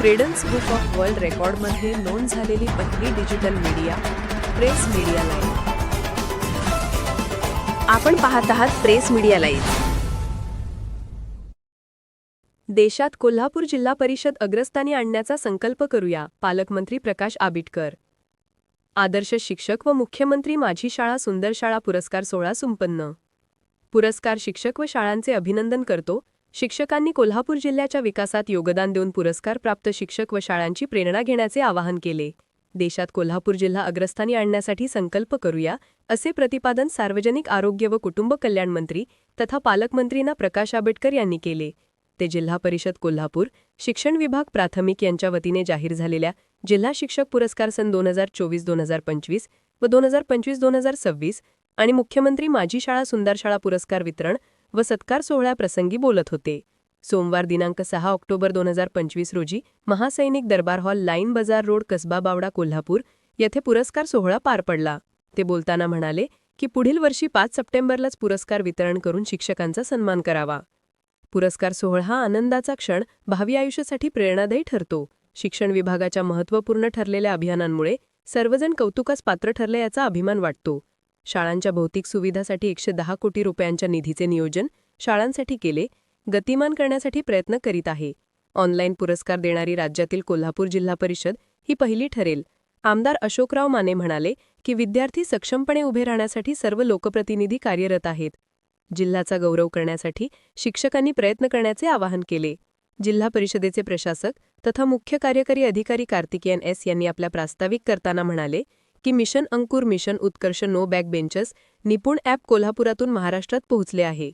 Credence book of world रेकॉर्डमध्ये नोंद झालेली पहिली digital media press media live आपण पाहत आहात प्रेस मीडिया लाईव्ह देशात कोल्हापूर जिल्हा परिषद अग्रस्थानी आणण्याचा संकल्प करूया पालकमंत्री प्रकाश आबिटकर. आदर्श शिक्षक व मुख्यमंत्री माझी शाळा सुंदर शाळा पुरस्कार सोहळा संपन्न. पुरस्कार शिक्षक व शाळांचे अभिनंदन करतो शिक्षकांनी कोल्हापूर जिल्ह्याच्या विकासात योगदान देऊन पुरस्कार प्राप्त शिक्षक व शाळांची प्रेरणा घेण्याचे आवाहन केले. देशात कोल्हापूर जिल्हा अग्रस्थानी आणण्यासाठी संकल्प करूया असे प्रतिपादन सार्वजनिक आरोग्य व कुटुंब कल्याण मंत्री तथा पालकमंत्रीना प्रकाश आंबेडकर यांनी केले. ते जिल्हा परिषद कोल्हापूर शिक्षण विभाग प्राथमिक यांच्या वतीने जाहीर झालेल्या जिल्हा शिक्षक पुरस्कार सन दोन हजार चोवीस दोन हजार पंचवीस व दोन हजार पंचवीस दोन हजार सव्वीस आणि मुख्यमंत्री माझी शाळा सुंदर शाळा पुरस्कार वितरण व सत्कार सोहळ्याप्रसंगी बोलत होते. सोमवार दिनांक सहा ऑक्टोबर दोन हजार पंचवीस रोजी Mahasainik Darbar hall line Bazar road Kasaba Bawada Kolhapur येथे पुरस्कार सोहळा पार पडला. ते बोलताना म्हणाले की पुढील वर्षी पाच सप्टेंबरलाच पुरस्कार वितरण करून शिक्षकांचा सन्मान करावा. पुरस्कार सोहळा हा आनंदाचा क्षण भावी आयुष्यासाठी प्रेरणादायी ठरतो. शिक्षण विभागाच्या महत्त्वपूर्ण ठरलेल्या अभियानांमुळे सर्वजण कौतुकास पात्र ठरले याचा अभिमान वाटतो. शाळांच्या भौतिक सुविधासाठी एकशे दहा कोटी रुपयांच्या निधीचे नियोजन शाळांसाठी केले गतिमान करण्यासाठी प्रयत्न करीत आहे. ऑनलाईन पुरस्कार देणारी राज्यातील कोल्हापूर जिल्हा परिषद ही पहिली ठरेल. आमदार अशोकराव माने म्हणाले की विद्यार्थी सक्षमपणे उभे राहण्यासाठी सर्व लोकप्रतिनिधी कार्यरत आहेत. जिल्ह्याचा गौरव करण्यासाठी शिक्षकांनी प्रयत्न करण्याचे आवाहन केले. जिल्हा परिषदेचे प्रशासक तथा मुख्य कार्यकारी अधिकारी कार्तिकेयन एस यांनी आपल्या प्रास्ताविक करताना म्हणाले की mission Ankur mission Utkarsh no back benches Nipun app कोल्हापुरातून महाराष्ट्रात पोहोचले आहे.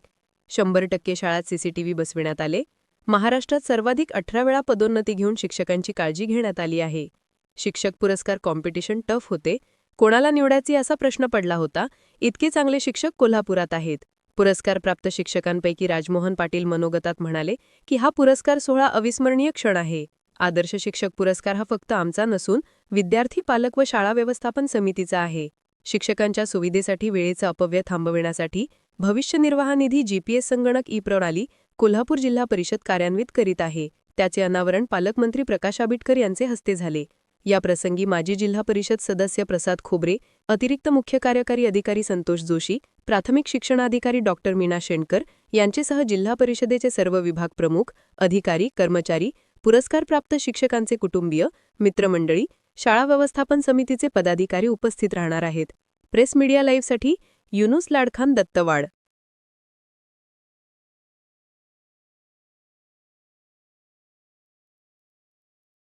शंभर टक्के शाळात सीसीटीव्ही बसविण्यात आले. महाराष्ट्रात सर्वाधिक अठरा वेळा पदोन्नती घेऊन शिक्षकांची काळजी घेण्यात आली आहे. शिक्षक पुरस्कार कॉम्पिटिशन टफ होते. कोणाला निवडायची असा प्रश्न पडला होता. इतके चांगले शिक्षक कोल्हापुरात आहेत. पुरस्कार प्राप्त शिक्षकांपैकी राजमोहन पाटील मनोगतात म्हणाले की हा पुरस्कार सोहळा अविस्मरणीय क्षण आहे. आदर्श शिक्षक पुरस्कार हा फक्त आमचा नसून विद्यार्थी पालक व शाळा व्यवस्थापन समितीचा आहे. शिक्षकांच्या सुविधेसाठी वेळेचा अपव्यय थांबविण्यासाठी भविष्य निर्वाह निधी जीपीएस संगणक ई प्रणाली कोल्हापूर जिल्हा परिषद कार्यान्वित करीत आहे. त्याचे अनावरण पालकमंत्री प्रकाश आबिटकर यांचे हस्ते झाले. या प्रसंगी माजी जिल्हा परिषद सदस्य प्रसाद खोबरे अतिरिक्त मुख्य कार्यकारी अधिकारी संतोष जोशी प्राथमिक शिक्षणाधिकारी डॉक्टर मीना शेणकर यांचेसह जिल्हा परिषदेचे सर्व विभाग प्रमुख अधिकारी कर्मचारी पुरस्कारप्राप्त शिक्षकांचे कुटुंबीय मित्रमंडळी शाळा व्यवस्थापन समितीचे पदाधिकारी उपस्थित राहणार आहेत. Press media लाईव्हसाठी Yunus Ladkhan Dattawad.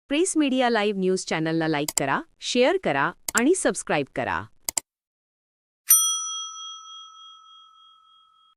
Press media live news चॅनलला लाईक करा शेअर करा आणि सबस्क्राईब करा.